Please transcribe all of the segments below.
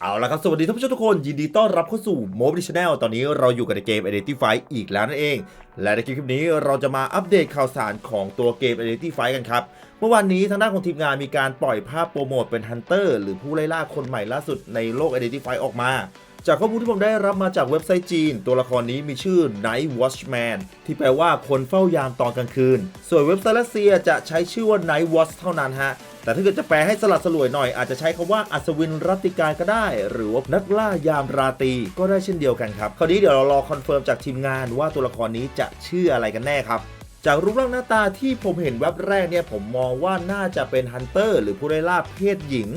เอาละครับ สวัสดีท่านผู้ชมทุกคน ยินดีต้อนรับเข้าสู่โมบิชแนลตอนนี้เราอยู่กับในเกม Identify อีกแล้วนั่นเอง และในคลิปนี้เราจะมาอัปเดตข่าวสารของตัวเกม Identify กันครับ เมื่อวานนี้ทางด้านของทีมงานมีการปล่อยภาพโปรโมทเป็นฮันเตอร์หรือผู้ไล่ล่าคนใหม่ล่าสุดในโลก Identify ออกมา จากข้อมูลที่ผมได้รับมาจากเว็บไซต์จีน ตัวละครนี้มีชื่อ Night Watchman ที่แปลว่าคนเฝ้ายามตอนกลางคืน ส่วนเว็บไซต์รัสเซียจะใช้ชื่อว่า Night Watch เท่านั้นฮะ แต่ถ้าเกิดจะแปลให้สลัดสลวยหน่อยอาจจะใช้คำว่าอัศวินรัตติการก็ได้ หรือว่านักล่ายามราตรีก็ได้เช่นเดียวกันครับคราวนี้เดี๋ยวเรารอคอนเฟิร์มจากทีมงานว่าตัวละครนี้จะชื่ออะไรกันแน่ครับจากรูปร่างหน้าตาที่ผมเห็นแวบแรกเนี่ยผมมองว่าน่าจะเป็นฮันเตอร์หรือผู้ไล่ล่าเพศหญิง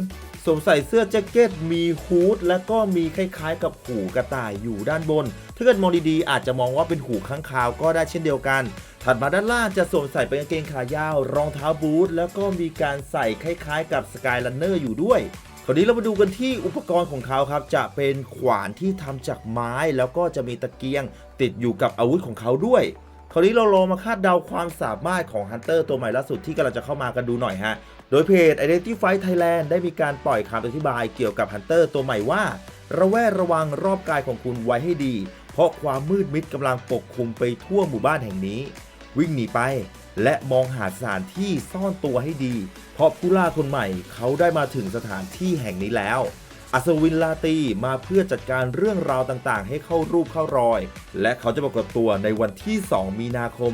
วมใส่เสื้อแจ็คเก็ตมีฮูดและก็มีคล้ายๆ กับหูกระต่ายอยู่ด้านบน ถ้าเกิดมองดีๆ อาจจะมองว่าเป็นหูข้างคาวก็ได้เช่นเดียวกัน ถัดมาด้านล่างจะสวมใส่เป็นกางเกงขายาว รองเท้าบูทแล้วก็มีการใส่คล้ายๆ กับสกายลันเนอร์อยู่ด้วยคราวนี้เรามาดูกันที่อุปกรณ์ของเขาครับ จะเป็นขวานที่ทำจากไม้แล้วก็จะมีตะเกียงติดอยู่กับอาวุธของเขาด้วย คราวนี้เราลองมาคาดเดาความสามารถของฮันเตอร์ตัวใหม่ล่าสุดที่กำลังจะเข้ามากันดูหน่อยฮะ โดยเพจ Identify Thailand ได้มีการปล่อยคำอธิบายเกี่ยวกับฮันเตอร์ตัวใหม่ว่า ระแวดระวังรอบกายของคุณไว้ให้ดี เพราะความมืดมิดกำลังปกคลุมไปทั่วหมู่บ้านแห่งนี้ วิ่งหนีไป และมองหาสถานที่ซ่อนตัวให้ดี เพราะผู้ล่าคนใหม่เขาได้มาถึงสถานที่แห่งนี้แล้ว อัศวินลาตีมาเพื่อจัดการเรื่องราวต่างๆ ให้เข้ารูปเข้ารอย และเขาจะปรากฏตัวในวันที่ 2 มีนาคม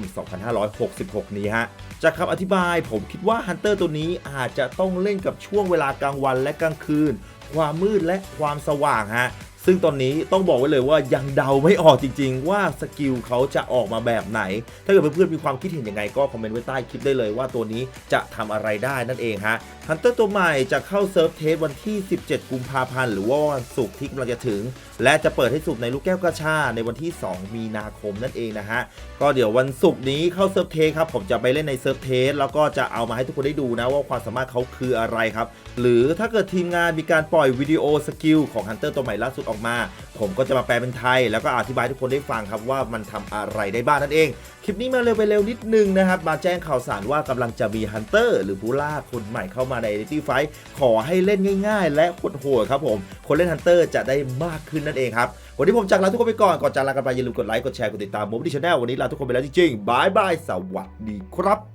2566 นี้ฮะ จากคำอธิบายผมคิดว่าฮันเตอร์ตัวนี้อาจจะต้องเล่นกับช่วงเวลากลางวันและกลางคืน ความมืดและความสว่างฮะ ซึ่งตอนนี้ต้องบอกไว้เลยว่ายังเดาไม่ออกจริง ๆ ว่าสกิลเขาจะออกมาแบบไหน ถ้าเกิดเพื่อนๆมีความคิดเห็นยังไงก็คอมเมนต์ไว้ใต้คลิปได้เลยว่าตัวนี้จะทำอะไรได้นั่นเองฮะฮันเตอร์ตัวใหม่จะเข้าเซิร์ฟเทสวันที่ 17 กุมภาพันธ์หรือว่าวันศุกร์ที่กำลังจะถึง และจะเปิดให้สูบในลูกแก้วกระชาในวันที่ 2 มีนาคมนั่นเองนะฮะก็เดี๋ยววันศุกร์นี้เข้าเซิร์ฟเทสครับผมจะไปเล่นในเซิร์ฟเทสแล้วก็จะเอามาให้ทุกคนได้ดูนะว่าความสามารถเขาคืออะไรครับหรือถ้าเกิดทีมงานมีการปล่อยวิดีโอสกิลของฮันเตอร์ตัวใหม่ล่าสุดออกมา ผมก็จะมาแปลเป็นไทย แล้วก็อธิบายทุกคนได้ฟังครับว่ามันทำอะไรได้บ้างนั่นเอง คลิปนี้มาเร็วไปเร็วนิดนึงนะครับ มาแจ้งข่าวสารว่ากำลังจะมีฮันเตอร์หรือผู้ล่าคนใหม่เข้ามาใน Identity Fight ขอให้เล่นง่ายๆ และโหดๆครับผม คนเล่นฮันเตอร์จะได้มากขึ้นนั่นเองครับวันนี้ผมจากลาทุกคนไปก่อนก่อนจากลากันไปอย่าลืมกดไลค์กดแชร์กดติดตามผมที่ช anel วันนี้ลาทุกคนไปแล้วจริงๆบายบายสวัสดีครับ